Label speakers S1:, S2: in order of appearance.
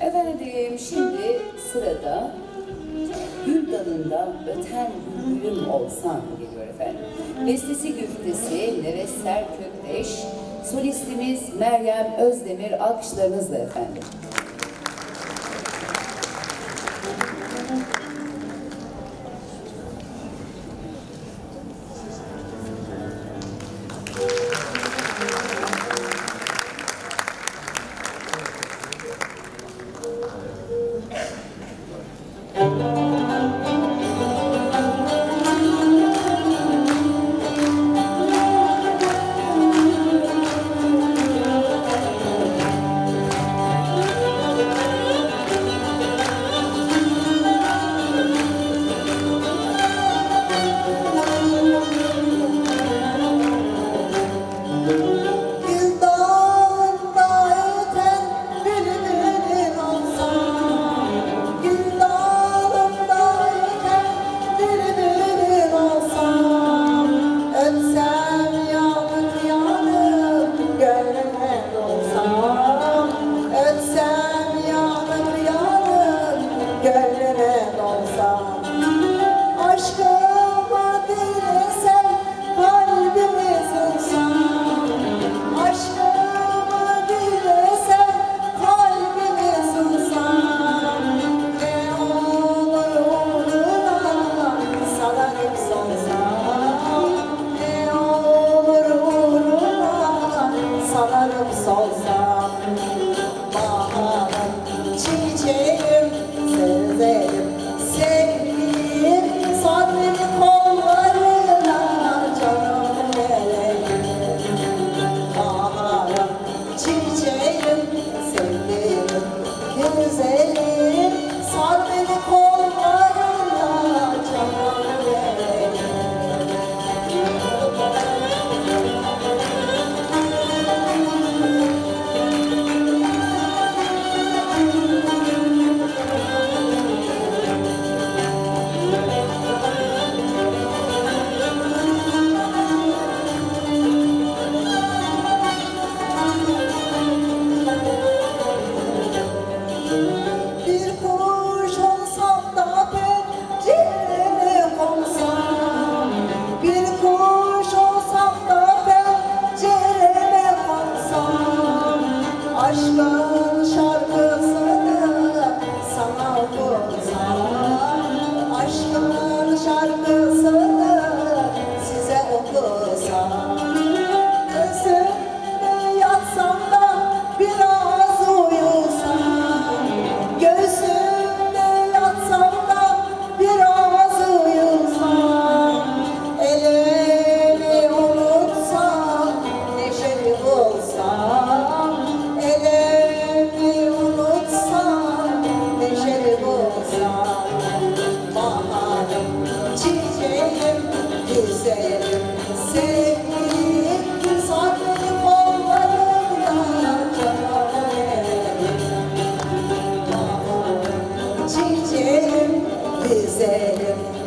S1: Efendim şimdi sırada Gül dalında öten gülüm olsan geliyor efendim. Bestesi güftesi Nevesser Kökteş, solistimiz Meryem Özdemir alkışlarınızla efendim.
S2: beni, sar beni kol. çiçeğim güzelim